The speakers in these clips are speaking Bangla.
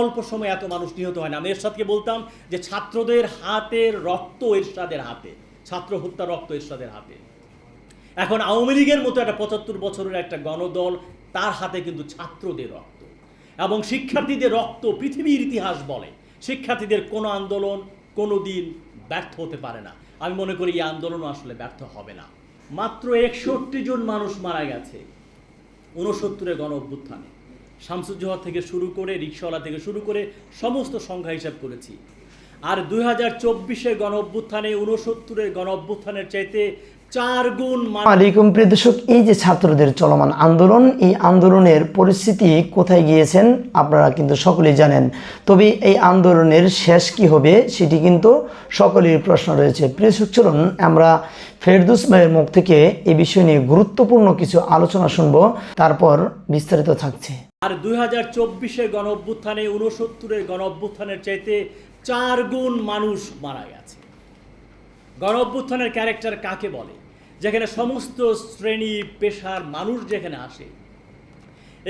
অল্প সময় এত মানুষ নিহত হয় না। আমি এরশাদকে বলতাম যে ছাত্রদের হাতের রক্ত এরশাদের হাতে। ছাত্র হত্যা রক্ত এরশাদের হাতে। এখন আওয়ামী লীগের মতো একটা পঁচাত্তর বছরের একটা গণদল, তার হাতে কিন্তু ছাত্রদের রক্ত। এবং শিক্ষার্থীদের রক্ত পৃথিবীর ইতিহাস বলে। শিক্ষার্থীদের কোনো আন্দোলন কোনো দিন ব্যর্থ হতে পারে না। আমি মনে করি এই আন্দোলনও আসলে ব্যর্থ হবে না। মাত্র একষট্টি জন মানুষ মারা গেছে। ঊনসত্তরের গণ অভ্যুত্থানে শামসুজ্জোহর থেকে শুরু করে রিক্সাওয়ালা থেকে শুরু করে সমস্ত সংখ্যা হিসাব করেছি। আর দুই হাজার চব্বিশের গণ অভ্যুত্থানে ঊনসত্তরের গণ অভ্যুত্থানের চাইতে চার গুণ আলাইকুম প্রিয় দর্শক, এই যে ছাত্রদের চলমান আন্দোলন, এই আন্দোলনের পরিস্থিতি কোথায় গিয়েছেন আপনারা কিন্তু সকলেই জানেন। তবে এই আন্দোলনের শেষ কি হবে সেটি কিন্তু সকলের প্রশ্ন রয়েছে। প্রিয় দর্শক, চলুন আমরা ফেরদুস ভাইয়ের মুখ থেকে এই বিষয় নিয়ে গুরুত্বপূর্ণ কিছু আলোচনা শুনব, তারপর বিস্তারিত থাকছে। আর দুই হাজার চব্বিশের গণ অভ্যুত্থানে ঊনসত্তরের গণ অভ্যুত্থানের চাইতে চার গুণ মানুষ মারা গেছে। গণ অভ্যুত্থানের ক্যারেক্টার কাকে বলে? যেখানে সমস্ত শ্রেণি, পেশার মানুষ যেখানে আসে,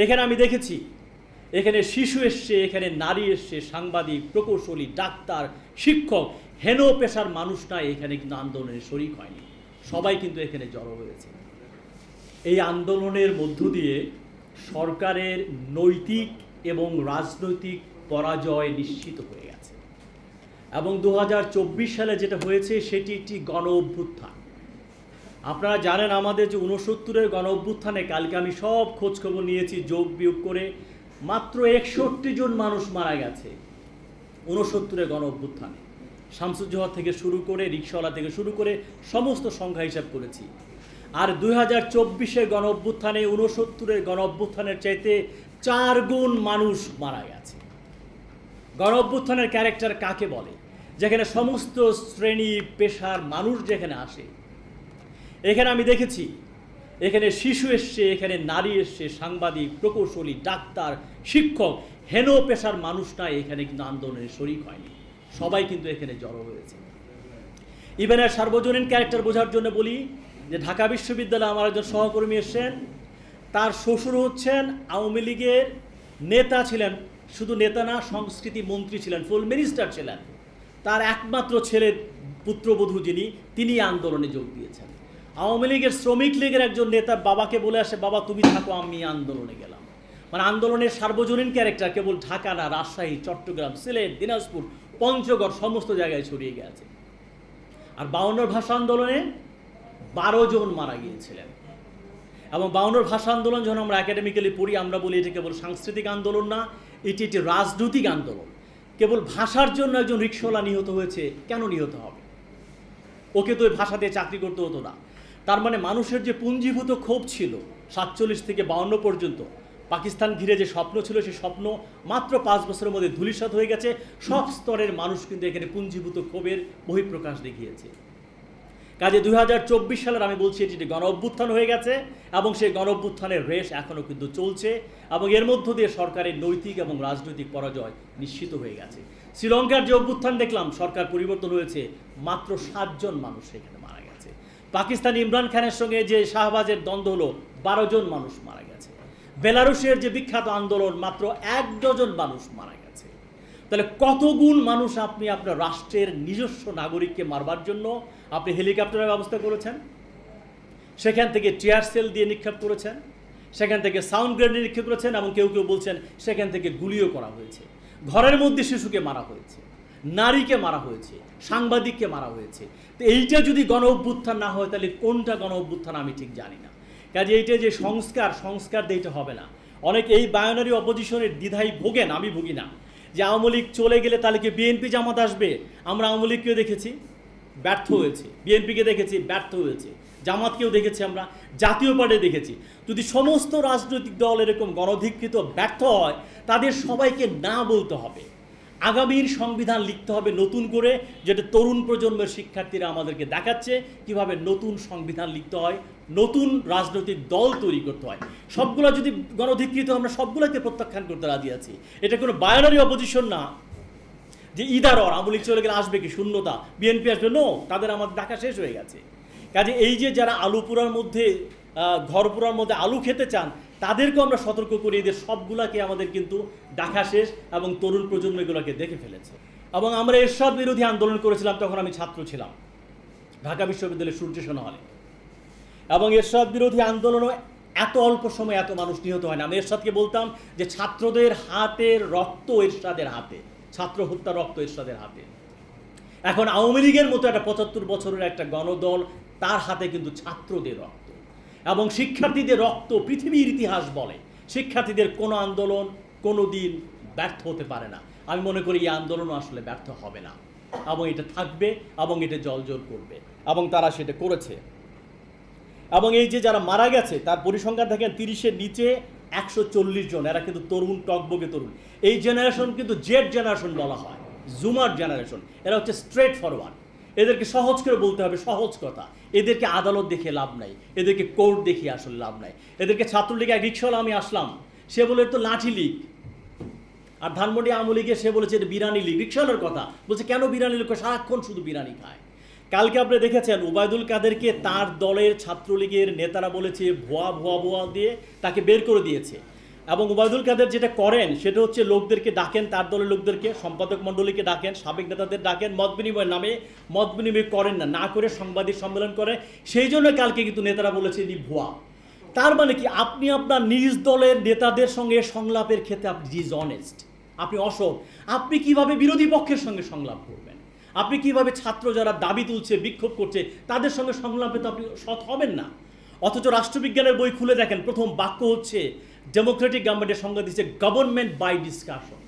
এখানে আমি দেখেছি, এখানে শিশু এসছে, এখানে নারী এসছে, সাংবাদিক, প্রকৌশলী, ডাক্তার, শিক্ষক, হেন পেশার মানুষ নাই, এখানে কিন্তু আন্দোলনের শরিক হয়নি। সবাই কিন্তু এখানে জড়ো হয়েছে। এই আন্দোলনের মধ্য দিয়ে সরকারের নৈতিক এবং রাজনৈতিক পরাজয় নিশ্চিত হয়ে গেছে। এবং দু হাজার চব্বিশ সালে যেটা হয়েছে, সেটি একটি গণ অভ্যুত্থান আপনারা জানেন আমাদের যে ঊনসত্তরের গণ অভ্যুত্থানে কালকে আমি সব খোঁজখবর নিয়েছি, যোগ বিয়োগ করে মাত্র একষট্টি জন মানুষ মারা গেছে ঊনসত্তরের গণ অভ্যুত্থানে শামসুজ্জোহর থেকে শুরু করে রিক্সাওয়ালা থেকে শুরু করে সমস্ত সংখ্যা হিসাব করেছি। আর দুই হাজার চব্বিশের গণ অভ্যুত্থানে ঊনসত্তরের গণ অভ্যুত্থানের চাইতে চার গুণ মানুষ মারা গেছে। গণ অভ্যুত্থানের ক্যারেক্টার কাকে বলে? যেখানে সমস্ত শ্রেণি, পেশার মানুষ যেখানে আসে, এখানে আমি দেখেছি, এখানে শিশু এসছে, এখানে নারী এসছে, সাংবাদিক, প্রকৌশলী, ডাক্তার, শিক্ষক, হেন পেশার মানুষ নাই, এখানে কিন্তু আন্দোলনে শরিক হয়নি। সবাই কিন্তু এখানে জড়ো হয়েছে। ইভেনের সার্বজনীন ক্যারেক্টার বোঝার জন্য বলি যে ঢাকা বিশ্ববিদ্যালয়ে আমার একজন সহকর্মী এসছেন, তার শ্বশুর হচ্ছেন, আওয়ামী লীগের নেতা ছিলেন, শুধু নেতা না, সংস্কৃতি মন্ত্রী ছিলেন ফুল মিনিস্টার ছিলেন। তার একমাত্র ছেলের পুত্রবধূ যিনি, তিনি আন্দোলনে যোগ দিয়েছেন। আওয়ামী লীগের শ্রমিক লীগের একজন নেতা বাবাকে বলে আসে, বাবা, তুমি থাকো, আমি আন্দোলনে গেলাম। মানে আন্দোলনের সার্বজনীন ক্যারেক্টার কেবল ঢাকা না, রাজশাহী, চট্টগ্রাম, সিলেট, দিনাজপুর, পঞ্চগড়, সমস্ত জায়গায় ছড়িয়ে গেছে। আর বাউন্নর ভাষা আন্দোলনে বারো জন মারা গিয়েছিলেন। এবং বাউন্নর ভাষা আন্দোলন যখন আমরা একাডেমিক্যালি পড়ি, আমরা বলি এটি কেবল সাংস্কৃতিক আন্দোলন না, এটি একটি রাজনৈতিক আন্দোলন। কেবল ভাষার জন্য একজন রিক্সওয়ালা নিহত হয়েছে, কেন নিহত হবে? ওকে তো ওই ভাষা দিয়ে চাকরি করতে হতো না। তার মানে মানুষের যে পুঞ্জীভূত ক্ষোভ ছিল, সাতচল্লিশ থেকে বাউন্ন পর্যন্ত, পাকিস্তান ঘিরে যে স্বপ্ন ছিল, সে স্বপ্ন মাত্র পাঁচ বছরের মধ্যে ধূলিসাৎ হয়ে গেছে। সব স্তরের মানুষ কিন্তু এখানে পুঞ্জীভূত ক্ষোভের বহিঃপ্রকাশ দেখিয়েছে। কাজে দুই হাজার চব্বিশ সালের আমি বলছি এটি গণ অভ্যুত্থান হয়ে গেছে এবং সেই গণ অভ্যুত্থানের রেশ এখনও কিন্তু চলছে এবং এর মধ্য দিয়ে সরকারের নৈতিক এবং রাজনৈতিক পরাজয় নিশ্চিত হয়ে গেছে। শ্রীলঙ্কার যে অভ্যুত্থান দেখলাম, সরকার পরিবর্তন হয়েছে, মাত্র সাতজন মানুষ সেখানে মারা গেছে। পাকিস্তান ইমরান খানের সঙ্গে যে শাহবাজের দ্বন্দ্ব হলো, বারো জন মানুষ মারা গেছে। বেলারুশের যে বিখ্যাত আন্দোলন, মাত্র এক ডজন মানুষ মারা গেছে। তাহলে কতগুণ মানুষ আপনি আপনার রাষ্ট্রের নিজস্ব নাগরিককে মারবার জন্য আপনি হেলিকপ্টারের ব্যবস্থা করেছেন? সেখান থেকে টিয়ার সেল দিয়ে নিক্ষেপ করেছেন? সেখান থেকে সাউন্ড গ্রেনেড নিক্ষেপ করেছেন? এবং কেউ কেউ বলছেন সেখান থেকে গুলিও করা হয়েছে। ঘরের মধ্যে শিশুকে মারা হয়েছে, নারীকে মারা হয়েছে, সাংবাদিককে মারা হয়েছে। তো এইটা যদি গণ অভ্যুত্থান না হয়, তাহলে কোনটা গণ অভ্যুত্থান আমি ঠিক জানি না। কাজে এইটা যে সংস্কার সংস্কার দিতে হবে না। অনেক এই বায়োনারি অপোজিশনের দ্বিধাই ভোগেন, আমি ভুগি না। যে আওয়ামী লীগ চলে গেলে তাহলে কি বিএনপি জামাত আসবে? আমরা আওয়ামী লীগকেও দেখেছি, ব্যর্থ হয়েছে। বিএনপিকে দেখেছি, ব্যর্থ হয়েছে। জামাতকেও দেখেছি আমরা, জাতীয় পার্টি দেখেছি। যদি সমস্ত রাজনৈতিক দল এরকম গণধিকৃত ব্যর্থ হয়, তাদের সবাইকে না বলতে হবে। আগামীর সংবিধান লিখতে হবে নতুন করে যেটা তরুণ প্রজন্মের শিক্ষার্থীরা আমাদেরকে দেখাচ্ছে কীভাবে নতুন সংবিধান লিখতে হয় নতুন রাজনৈতিক দল তৈরি করতে হয়। সবগুলো যদি গণধিকৃত আমরা সবগুলোকে প্রত্যাখ্যান করতে রাজি আছি। এটা কোনো বায়োনারি অপোজিশন না। যে ইদার অর আমলিক চলে গেলে আসবে কি শূন্যতা? বিএনপি আসবে? নো তাদের আমাদের দেখা শেষ হয়ে গেছে। কাজে এই যে যারা আলু পোড়ার মধ্যে আহ, ঘর পোড়ার মধ্যে আলু খেতে চান তাদেরকেও আমরা সতর্ক করি এদের সবগুলাকে আমাদের কিন্তু ডাকা শেষ এবং তরুণ প্রজন্ম এগুলোকে দেখে ফেলেছে। এবং আমরা এরশাদ বিরোধী আন্দোলন করেছিলাম, তখন আমি ছাত্র ছিলাম ঢাকা বিশ্ববিদ্যালয়ের সূর্য সেন হলে এবং এরশাদ বিরোধী আন্দোলনও এত অল্প সময় এত মানুষ নিহত হয় না। আমি এরশাদকে বলতাম যে ছাত্রদের হাতের রক্ত এরশাদের হাতে, ছাত্র হত্যা রক্ত এরশাদের হাতে। এখন আওয়ামী লীগের মতো একটা পঁচাত্তর বছরের একটা গণদল তার হাতে কিন্তু ছাত্রদের রক্ত। এবং শিক্ষার্থীদের রক্ত পৃথিবীর ইতিহাস বলে। শিক্ষার্থীদের কোনো আন্দোলন, কোনো দিন ব্যর্থ হতে পারে না। আমি মনে করি এই আন্দোলনও আসলে ব্যর্থ হবে না। এবং এটা থাকবে এবং এটা জলজল করবে। এবং তারা সেটা করেছে। এবং এই যে যারা মারা গেছে, তার পরিসংখ্যান দেখেন, তিরিশের নিচে একশো চল্লিশ জন। এরা কিন্তু তরুণ, টকবগে তরুণ। এই জেনারেশন কিন্তু জেড জেনারেশন বলা হয়। জুমার জেনারেশন এরা হচ্ছে স্ট্রেট ফরওয়ার্ড এদেরকে সহজ করে বলতে হবে সহজ কথা। এদেরকে আদালত দেখে লাভ নাই, এদেরকে কোর্ট দেখিয়ে আসলে লাভ নাই। এদেরকে ছাত্রলীগ, এক রিক্সাওয়ালা আমি আসলাম, সে বলে তো লাঠি লীগ। আর ধানমন্ডি আওয়ামী লীগে সে বলেছে, এটা বিরানি লীগ। রিক্সাওয়ালার কথা, বলছে, কেন বিরানি লীগ? সারাক্ষণ শুধু বিরানি খায়। কালকে আপনি দেখেছেন ওবায়দুল কাদেরকে তার দলের ছাত্রলীগের নেতারা বলেছে, ভুয়া ভুয়া ভুয়া দিয়ে তাকে বের করে দিয়েছে। এবং ওবায়দুল কাদের যেটা করেন, সেটা হচ্ছে লোকদেরকে ডাকেন, তার দলের লোকদেরকে, সম্পাদক মণ্ডলীকে ডাকেন, সাবেক নেতাদের ডাকেন, মত বিনিময়ের নামে, মত বিনিময় করেন না না করে সাংবাদিক সম্মেলন করে সেই জন্য কালকে কিন্তু নেতারা বলেছে ইনি ভুয়া। তার মানে কি? আপনি আপনার নিজ দলের নেতাদের সঙ্গে সংলাপের ক্ষেত্রে আপনি ডিজ অনেস্ট। আপনি অসৎ। আপনি কীভাবে বিরোধী পক্ষের সঙ্গে সংলাপ করবেন? আপনি কীভাবে ছাত্র যারা দাবি তুলছে, বিক্ষোভ করছে, তাদের সঙ্গে সংলাপে তো আপনি সৎ হবেন না। অথচ রাষ্ট্রবিজ্ঞানের বই খুলে দেখেন, প্রথম বাক্য হচ্ছে ডেমোক্রেটিক গভর্নমেন্টের সংজ্ঞা দিচ্ছে গভর্নমেন্ট বাই ডিসকাশন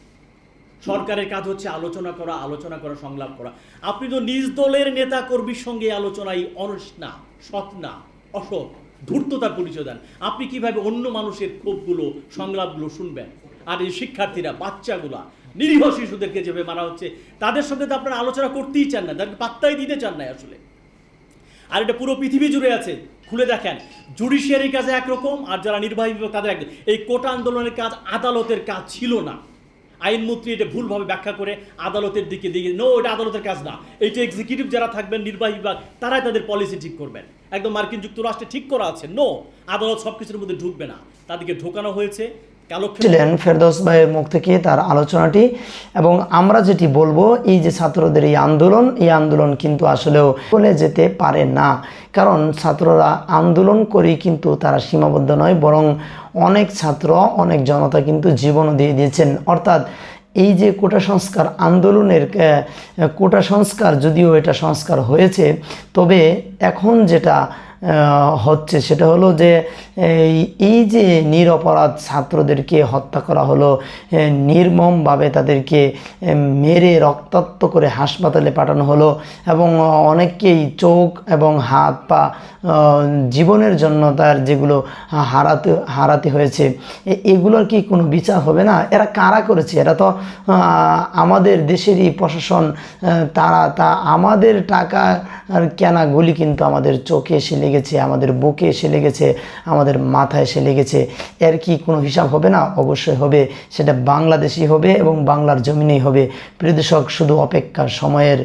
সরকারের কাজ হচ্ছে আলোচনা করা আলোচনা করা, সংলাপ করা। আপনি তো নিজ দলের নেতা কর্মীর সঙ্গে আলোচনায় অনস না, সৎ না, অসৎ, ধূর্ততার পরিচয় দেন। আপনি কীভাবে অন্য মানুষের ক্ষোভগুলো, সংলাপগুলো শুনবেন? আর এই শিক্ষার্থীরা, বাচ্চাগুলা, নিরীহ শিশুদেরকে যেভাবে মারা হচ্ছে, তাদের সঙ্গে তো আপনারা আলোচনা করতেই চান না, তাদেরকে পাত্তাই দিতে চান না আসলে। আর এটা পুরো পৃথিবী জুড়ে আছে। খুলে দেখেন। জুডিশিয়ারির কাজে একরকম আর যারা নির্বাহী বিভাগ তাদের এক এই কোটা আন্দোলনের কাজ আদালতের কাজ ছিল না। আইনমন্ত্রী এটা ভুলভাবে ব্যাখ্যা করে আদালতের দিকে দিকে নো এটা আদালতের কাজ না। এইটা এক্সিকিউটিভ যারা থাকবেন, নির্বাহী বিভাগ, তারাই তাদের পলিসি ঠিক করবেন। একদম মার্কিন যুক্তরাষ্ট্রে ঠিক করা আছে। নো আদালত সব কিছুর মধ্যে ঢুকবে না। তাদেরকে ঢোকানো হয়েছে। ছিলেন ফেরদৌস ভাইয়ের মুখ থেকে তার আলোচনাটি এবং আমরা যেটি বলব, এই যে ছাত্রদের এই আন্দোলন এই আন্দোলন কিন্তু আসলেও চলে যেতে পারে না। কারণ ছাত্ররা আন্দোলন করেই কিন্তু তারা সীমাবদ্ধ নয়, বরং অনেক ছাত্র, অনেক জনতা কিন্তু জীবনও দিয়ে দিয়েছেন। অর্থাৎ এই যে কোটা সংস্কার আন্দোলনের কোটা সংস্কার, যদিও এটা সংস্কার হয়েছে, তবে এখন যেটা হচ্ছে সেটা হলো যে, এই যে নিরপরাধ ছাত্রদেরকে হত্যা করা হলো নির্মমভাবে তাদেরকে মেরে রক্তাক্ত করে হাসপাতালে পাঠানো হলো এবং অনেককেই চোখ এবং হাত পা জীবনের জন্য তার যেগুলো হারাতে হারাতে হয়েছে এগুলোর কি কোনো বিচার হবে না? এরা কারা করেছে? এরা তো আমাদের দেশেরই প্রশাসন তারা, তা আমাদের টাকা কেনা গুলি কিন্তু আমাদের চোখে এসে লেগেছে, আমাদের বুকে এসে লেগেছে, আমাদের মাথায় এসে লেগেছে। এর কি কোনো হিসাব হবে না? অবশ্যই হবে। সেটা বাংলাদেশি হবে এবং বাংলার জমিনেই হবে। প্রিয় দর্শক, শুধু অপেক্ষার সময়ের